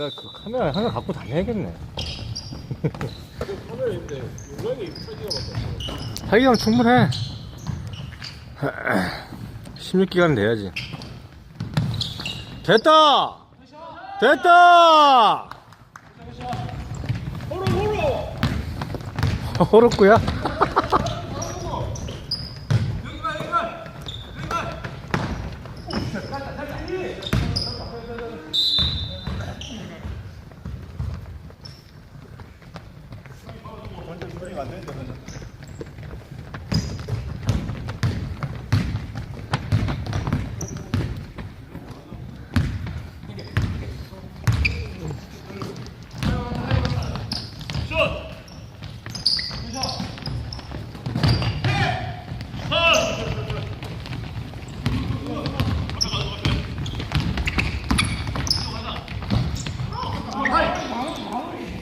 내가 그 카메라 하나 갖고 다녀야겠네. 카메라인데 용량이 차지가 맞다. 자기감 충분해. 16기가는 돼야지. 됐다! 됐다! 호로 호로. 호럽구야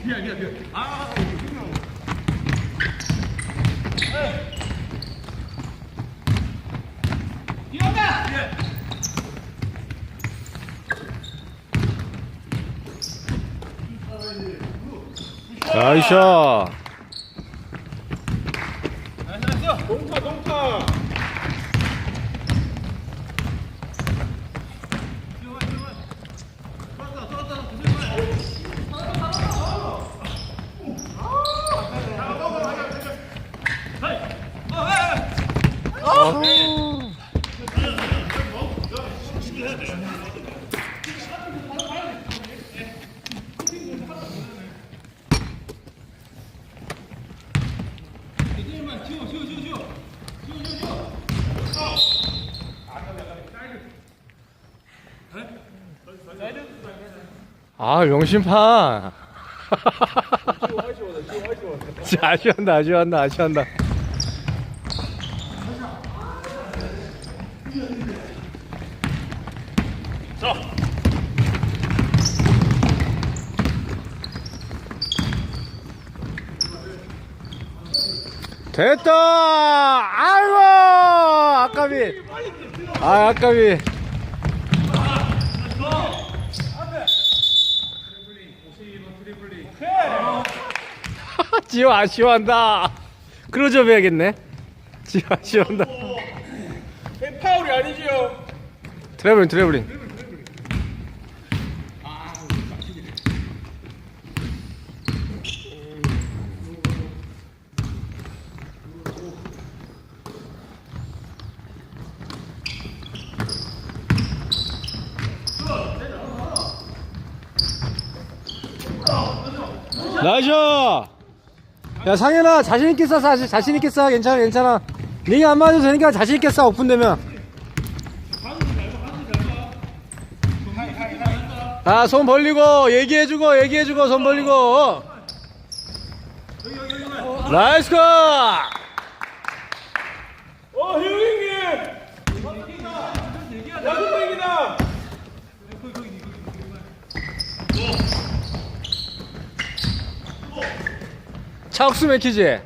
여기가 여기가 여기가. 나이샤 동 아 명심파 진짜 아쉬워한다 아쉬워한다 아쉬워한다 됐다! 아이고 아까비 아 아까비 지호 아쉬워한다. 크로즈업 해야겠네. 지호 아쉬워한다. 파울이 아니지요. 트래블링 트래블링. 나이스! 야 상현아 자신 있게 쏴 자신, 자신 있게 쏴 괜찮아 괜찮아. 링이 안 맞아도 되니까 자신 있게 쏴 오픈되면. 아 손 벌리고 얘기해주고 얘기해주고 손 벌리고. 나이스 컷 어 형님. 야구백이다. 차옥수 맥히지.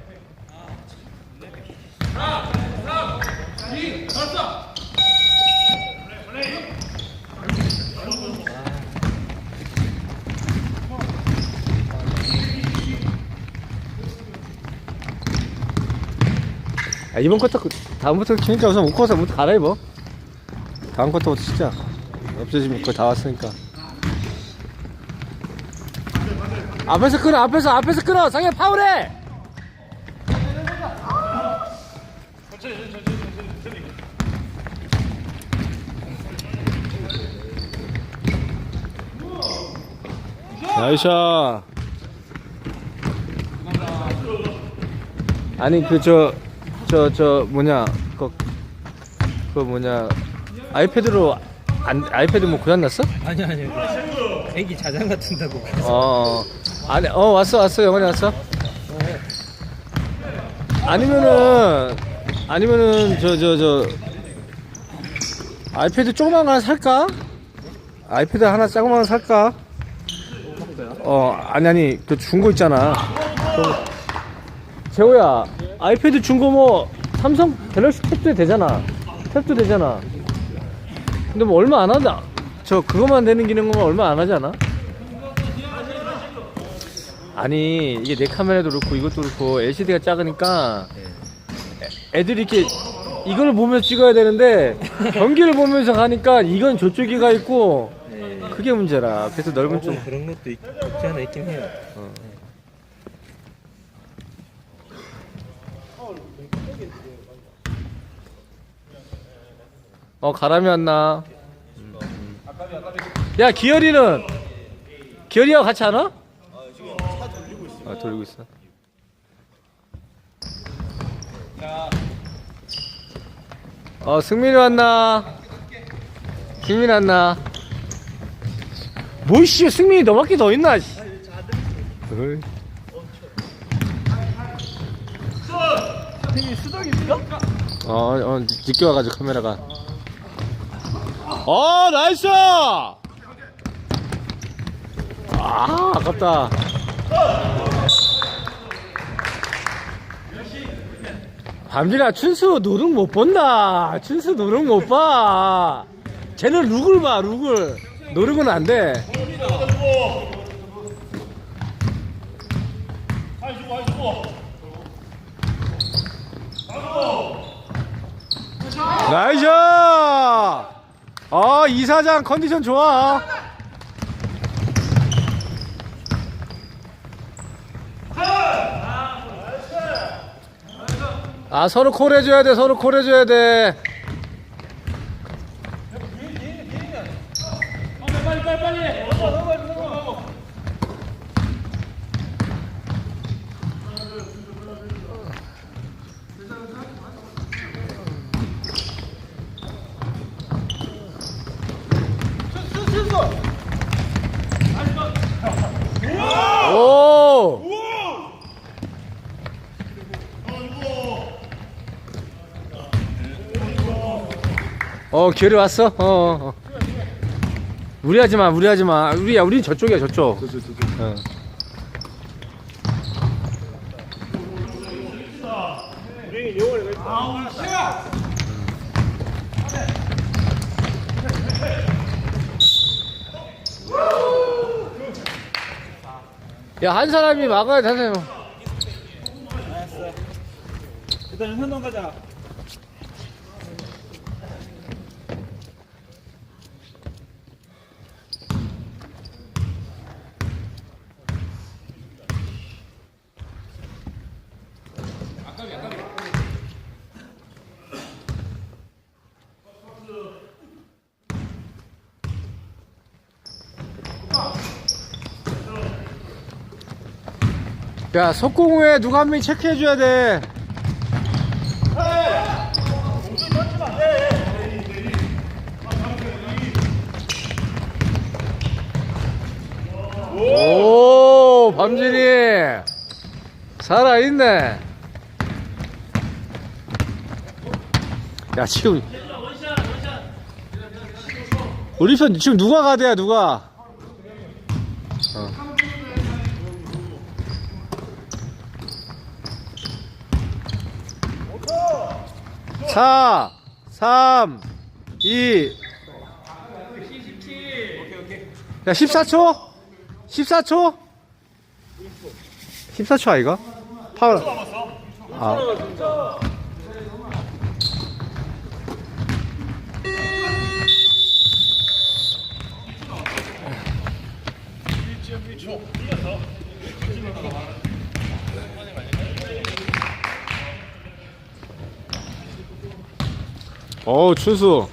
아, 이번 쿼터 그- 다음부터 치니까 우선 웃고서 못 갈아입어. 다음 쿼터부터 진짜 없어지면 거의 다 왔으니까 앞에서 끊어 앞에서 앞에서 끊어. 상현 파울해! 나이샤 아니 그 저 저 저 뭐냐 그, 그 뭐냐 아이패드로 안, 아이패드 뭐 고장 났어? 아니 아니. 애기 자장가 튼다고. 그래서 어, 아니, 어, 왔어, 왔어, 영원히 왔어. 아니면은, 아니면은, 저, 저, 저, 아이패드 조그만 거 하나 살까? 아이패드 하나 작은 거 살까? 어, 아니, 아니, 그 중고 있잖아. 저, 재호야, 아이패드 중고 뭐, 삼성 갤럭시 탭도 되잖아. 탭도 되잖아. 근데 뭐 얼마 안 하다. 저, 그것만 되는 기능은 얼마 안 하지 않아? 아니 이게 내 카메라도 그렇고 이것도 그렇고 LCD가 작으니까 애- 애들이 이렇게 이걸 보면서 찍어야 되는데 경기를 보면서 가니까 이건 저쪽에 가 있고 그게 문제라. 그래서 넓은 쪽. 좀 그런 것도 있, 없지 않아 있긴 해요. 어. 가람이 왔나? 야 기열이는. 기열이하고 같이 안 와? 아 돌리고 있어 어 승민이 왔나 승민이 왔나 뭐이씨 승민이 너밖에 더 있나 씨. 어이. 어, 어, 늦게 와가지고 카메라가. 어, 나이스! 아, 아깝다. 밤진아, 춘수 노름 못 본다. 춘수 노름 못 봐. 쟤는 룩을 봐, 룩을. 노력은 안 돼. 나이스! 어, 이사장 컨디션 좋아. 아, 서로 콜 해줘야 돼, 서로 콜 해줘야 돼. 빨리 빨리 빨리. 넘어 넘어 넘어. 오! 어, 기회를 왔어? 어, 어. 어. 무리하지 마, 무리하지 마. 우리야, 우린 저쪽이야, 저쪽. 어. 야, 한 사람이 막아야 되네요. 일단 현동 가자. 야, 속공에 누가 한 명이 체크해줘야 돼. 오, 밤진이. 살아있네. 야, 지금. 우리 편 지금 누가 가대야, 누가? 4 3 2 야 14초? 14초? 14초 아이가? 파울. 아. 어우, 춘수.